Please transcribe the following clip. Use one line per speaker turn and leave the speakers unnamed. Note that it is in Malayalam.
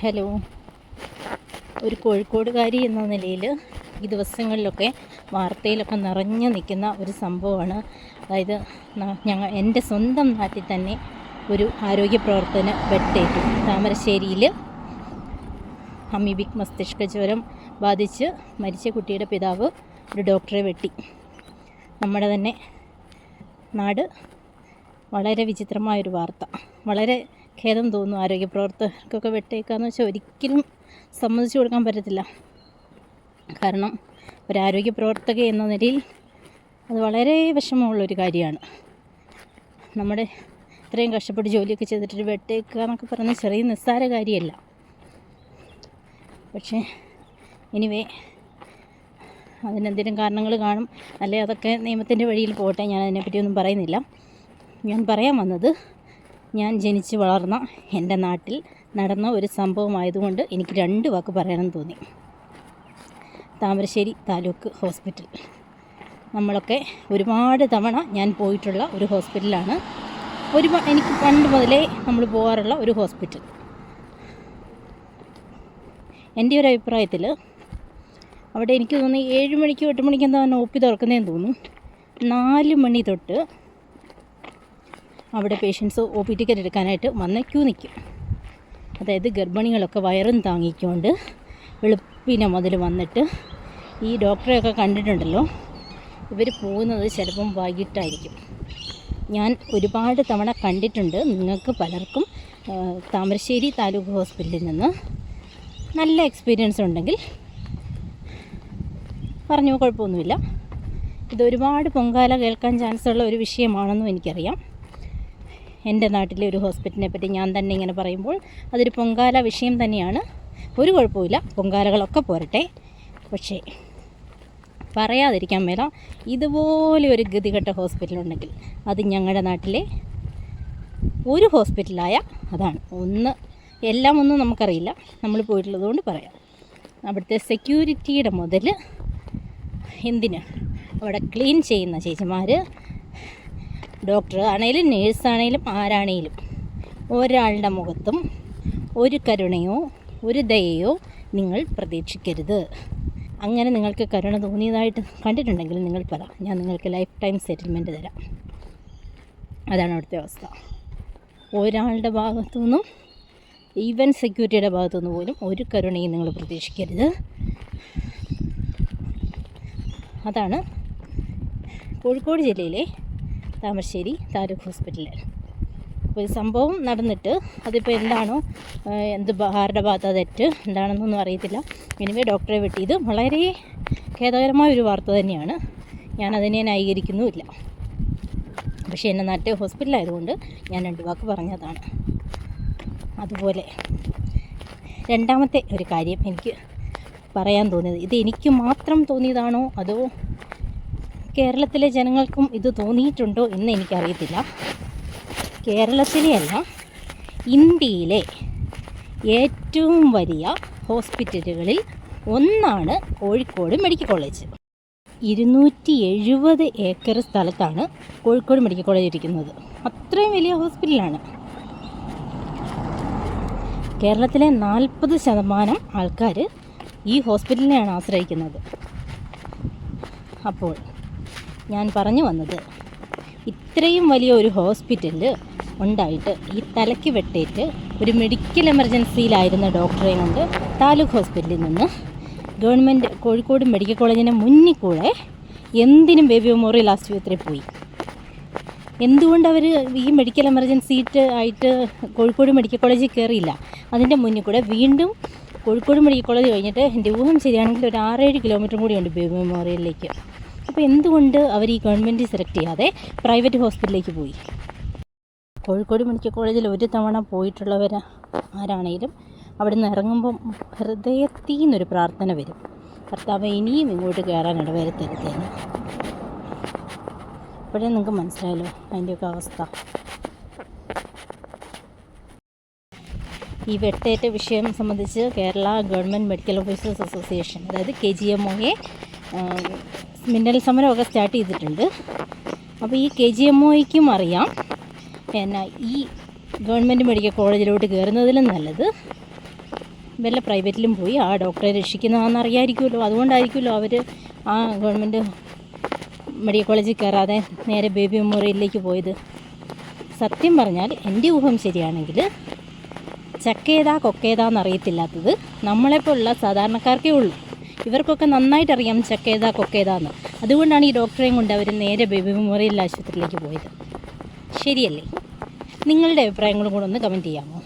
ഹലോ. ഒരു കോഴിക്കോടുകാരി എന്ന നിലയിൽ ഈ ദിവസങ്ങളിലൊക്കെ വാർത്തയിലൊക്കെ നിറഞ്ഞു നിൽക്കുന്ന ഒരു സംഭവമാണ്. അതായത് ഞങ്ങൾ എന്റെ സ്വന്തം നാട്ടിൽ തന്നെ ഒരു ആരോഗ്യ പ്രവർത്തന വെട്ടേറ്റു താമരശ്ശേരിയിൽ അമീബിക് മസ്തിഷ്ക ജ്വരം ബാധിച്ച് മരിച്ച കുട്ടിയുടെ പിതാവ് ഒരു ഡോക്ടറെ വെട്ടി. നമ്മുടെ തന്നെ നാട് വളരെ വിചിത്രമായൊരു വാർത്ത. വളരെ ഖേദം തോന്നും ആരോഗ്യ പ്രവർത്തകർക്കൊക്കെ വെട്ടേക്കാന്ന് വെച്ചാൽ ഒരിക്കലും സമ്മതിച്ചു കൊടുക്കാൻ പറ്റത്തില്ല. കാരണം ഒരു ആരോഗ്യ പ്രവർത്തക എന്ന നിലയിൽ അത് വളരെ വിഷമമുള്ളൊരു കാര്യമാണ്. നമ്മുടെ ഇത്രയും കഷ്ടപ്പെട്ട് ജോലിയൊക്കെ ചെയ്തിട്ടൊരു വെട്ടേക്കുക എന്നൊക്കെ പറഞ്ഞ ചെറിയ നിസ്സാര കാര്യമല്ല. പക്ഷേ എനിവേ അതിനെന്തെങ്കിലും കാരണങ്ങൾ കാണും. അല്ലെ അതൊക്കെ നിയമത്തിന്റെ വഴിയിൽ പോട്ടെ ഞാൻ അതിനെപ്പറ്റിയൊന്നും പറയുന്നില്ല. ഞാൻ പറയാൻ വന്നത് ഞാൻ ജനിച്ച് വളർന്ന എന്റെ നാട്ടിൽ നടന്ന ഒരു സംഭവമായതുകൊണ്ട് എനിക്ക് രണ്ട് വാക്ക് പറയണമെന്ന് തോന്നി. താമരശ്ശേരി താലൂക്ക് ഹോസ്പിറ്റൽ. നമ്മളൊക്കെ ഒരുപാട് തവണ ഞാൻ പോയിട്ടുള്ള ഒരു ഹോസ്പിറ്റലാണ്. ഒരു എനിക്ക് പണ്ട് മുതലേ നമ്മൾ പോകാറുള്ള ഒരു ഹോസ്പിറ്റൽ. എന്റെ ഒരു അഭിപ്രായത്തിൽ അവിടെ എനിക്ക് തോന്നുന്നു ഏഴ് മണിക്ക് എട്ട് മണിക്ക് എന്താ ഒപ്പി തുറക്കുന്നതെന്ന് തോന്നുന്നു. നാല് മണി തൊട്ട് അവിടെ പേഷ്യൻസ് ഒ പി ടിക്കറ്റ് എടുക്കാനായിട്ട് വന്ന് ക്യൂ നിൽക്കും. അതായത് ഗർഭിണികളൊക്കെ വയറും താങ്ങിക്കൊണ്ട് വെളുപ്പിനെ മുതൽ വന്നിട്ട് ഈ ഡോക്ടറെയൊക്കെ കണ്ടിട്ടുണ്ടല്ലോ ഇവർ പോകുന്നത് ചിലപ്പം വൈകിട്ടായിരിക്കും. ഞാൻ ഒരുപാട് തവണ കണ്ടിട്ടുണ്ട് നിങ്ങൾക്ക് പലർക്കും താമരശ്ശേരി താലൂക്ക് ഹോസ്പിറ്റലിൽ നിന്ന് നല്ല എക്സ്പീരിയൻസ് ഉണ്ടെങ്കിൽ പറഞ്ഞു കുഴപ്പമൊന്നുമില്ല. ഇത് ഒരുപാട് പൊങ്കാല കേൾക്കാൻ ചാൻസ് ഉള്ള ഒരു വിഷയമാണെന്നും എനിക്കറിയാം. എന്റെ നാട്ടിലെ ഒരു ഹോസ്പിറ്റലിനെ പറ്റി ഞാൻ തന്നെ ഇങ്ങനെ പറയുമ്പോൾ അതൊരു പൊങ്കാല വിഷയം തന്നെയാണ്. ഒരു കുഴപ്പമില്ല പൊങ്കാലകളൊക്കെ പോരട്ടെ. പക്ഷേ പറയാതിരിക്കാൻ മേല ഇതുപോലെ ഒരു ഗതികെട്ട ഹോസ്പിറ്റലുണ്ടെങ്കിൽ അത് ഞങ്ങളുടെ നാട്ടിലെ ഒരു ഹോസ്പിറ്റലായ അതാണ്. ഒന്ന് എല്ലാം ഒന്നും നമുക്കറിയില്ല. നമ്മൾ പോയിട്ടുള്ളതുകൊണ്ട് പറയാം. അവിടുത്തെ സെക്യൂരിറ്റിയുടെ മുതൽ എന്തിന്? അവിടെ ക്ലീൻ ചെയ്യുന്ന ചേച്ചിമാർ ഡോക്ടർ ആണെങ്കിലും നേഴ്സാണെങ്കിലും ആരാണെങ്കിലും ഒരാളുടെ മുഖത്തും ഒരു കരുണയോ ഒരു ദയയോ നിങ്ങൾ പ്രതീക്ഷിക്കരുത്. അങ്ങനെ നിങ്ങൾക്ക് കരുണ തോന്നിയതായിട്ട് കണ്ടിട്ടുണ്ടെങ്കിൽ നിങ്ങൾ പറ. ഞാൻ നിങ്ങൾക്ക് ലൈഫ് ടൈം സെറ്റിൽമെന്റ് തരാം. അതാണ് അവിടുത്തെ അവസ്ഥ. ഒരാളുടെ ഭാഗത്തു നിന്നും ഈവൻ സെക്യൂരിറ്റിയുടെ ഭാഗത്തുനിന്ന് പോലും ഒരു കരുണയും നിങ്ങൾ പ്രതീക്ഷിക്കരുത്. അതാണ് കോഴിക്കോട് ജില്ലയിലെ താമരശ്ശേരി താലൂക്ക് ഹോസ്പിറ്റലിൽ അപ്പോൾ ഈ സംഭവം നടന്നിട്ട് അതിപ്പോൾ എന്താണോ എന്ത് ആരുടെ ഭാഗത്ത് തെറ്റ് എന്താണെന്നൊന്നും അറിയത്തില്ല. എനിവേ ഡോക്ടറെ വെട്ടിയത് വളരെ ഖേദകരമായ ഒരു വാർത്ത തന്നെയാണ്. ഞാനതിനെ ന്യായീകരിക്കുന്നുമില്ല. പക്ഷേ എന്റെ നാട്ടിലെ ഹോസ്പിറ്റലായതുകൊണ്ട് ഞാൻ രണ്ട് വാക്ക് പറഞ്ഞതാണ്. അതുപോലെ രണ്ടാമത്തെ ഒരു കാര്യം എനിക്ക് പറയാൻ തോന്നിയത് ഇത് എനിക്ക് മാത്രം തോന്നിയതാണോ അതോ കേരളത്തിലെ ജനങ്ങൾക്കും ഇത് തോന്നിയിട്ടുണ്ടോ എന്ന് എനിക്കറിയത്തില്ല. കേരളത്തിലെയല്ല ഇന്ത്യയിലെ ഏറ്റവും വലിയ ഹോസ്പിറ്റലുകളിൽ ഒന്നാണ് കോഴിക്കോട് മെഡിക്കൽ കോളേജ്. ഇരുന്നൂറ്റി എഴുപത് ഏക്കർ സ്ഥലത്താണ് കോഴിക്കോട് മെഡിക്കൽ കോളേജ് ഇരിക്കുന്നത്. അത്രയും വലിയ ഹോസ്പിറ്റലാണ്. കേരളത്തിലെ നാൽപ്പത് ശതമാനം ആൾക്കാർ ഈ ഹോസ്പിറ്റലിനെയാണ് ആശ്രയിക്കുന്നത്. അപ്പോൾ ഞാൻ പറഞ്ഞു വന്നത്. ഇത്രയും വലിയ ഒരു ഹോസ്പിറ്റലിൽ ഉണ്ടായിട്ട് ഈ തലയ്ക്ക് വെട്ടേറ്റ് ഒരു മെഡിക്കൽ എമർജൻസിയിലായിരുന്ന ഡോക്ടറെ കൊണ്ട് താലൂക്ക് ഹോസ്പിറ്റലിൽ നിന്ന് ഗവൺമെന്റ് കോഴിക്കോട് മെഡിക്കൽ കോളേജിന് മുന്നിൽ കൂടെ എന്തിനും ബേബി മെമ്മോറിയൽ ആശുപത്രിയിൽ പോയി. എന്തുകൊണ്ട് അവർ ഈ മെഡിക്കൽ എമർജൻസിയിട്ട് ആയിട്ട് കോഴിക്കോട് മെഡിക്കൽ കോളേജിൽ കയറിയില്ല അതിന്റെ മുന്നിൽ കൂടെ വീണ്ടും കോഴിക്കോട് മെഡിക്കൽ കോളേജ് കഴിഞ്ഞിട്ട് എന്റെ ഊഹം ശരിയാണെങ്കിൽ ഒരു ആറേഴ് കിലോമീറ്റർ കൂടിയുണ്ട് ബേബി മെമ്മോറിയലിലേക്ക് അപ്പോൾ എന്തുകൊണ്ട് അവർ ഈ ഗവൺമെന്റ് സെലക്ട് ചെയ്യാതെ പ്രൈവറ്റ് ഹോസ്പിറ്റലിലേക്ക് പോയി? കോഴിക്കോട് മെഡിക്കൽ കോളേജിൽ ഒരു തവണ പോയിട്ടുള്ളവർ ആരാണെങ്കിലും അവിടെ നിന്ന് ഇറങ്ങുമ്പം ഹൃദയത്തിൽ നിന്നൊരു പ്രാർത്ഥന വരും. കർത്താവ് ഇനിയും ഇങ്ങോട്ട് കയറാൻ ഇടവരുത്തരുത്തേന് അപ്പോഴേ നിങ്ങൾക്ക് മനസ്സിലായല്ലോ അതിന്റെയൊക്കെ അവസ്ഥ. ഈ വെട്ടേറ്റ വിഷയം സംബന്ധിച്ച് Kerala government medical officers association അതായത് കെ ജി എം ഒയെ മിന്നൽ സമരമൊക്കെ സ്റ്റാർട്ട് ചെയ്തിട്ടുണ്ട്. അപ്പോൾ ഈ കെ ജി എം ഒയ്ക്കും അറിയാം. പിന്നെ ഈ ഗവൺമെന്റ് മെഡിക്കൽ കോളേജിലോട്ട് കയറുന്നതിലും നല്ലത് വല്ല പ്രൈവറ്റിലും പോയി ആ ഡോക്ടറെ രക്ഷിക്കുന്നതാണെന്ന് അറിയാമായിരിക്കുമല്ലോ അതുകൊണ്ടായിരിക്കുമല്ലോ അവർ ആ ഗവൺമെന്റ് മെഡിക്കൽ കോളേജിൽ കയറാതെ നേരെ ബേബി മെമ്മോറിയലിലേക്ക് പോയത്. സത്യം പറഞ്ഞാൽ എന്റെ ഊഹം ശരിയാണെങ്കിൽ ചക്കേതാ കൊക്കേതാന്നറിയത്തില്ലാത്തത് നമ്മളെപ്പോലുള്ള സാധാരണക്കാർക്കേ ഉള്ളൂ. ഇവർക്കൊക്കെ നന്നായിട്ട് അറിയാം ചക്കേതാ കൊക്കേതാന്ന്. അതുകൊണ്ടാണ് ഈ ഡോക്ടറെയും കൊണ്ട് അവർ നേരെ ബേബി മെമ്മോറിയൽ ആശുപത്രിയിലേക്ക് പോയത്. ശരിയല്ലേ? നിങ്ങളുടെ അഭിപ്രായങ്ങളും കൂടെ ഒന്ന് കമന്റ് ചെയ്യാമോ?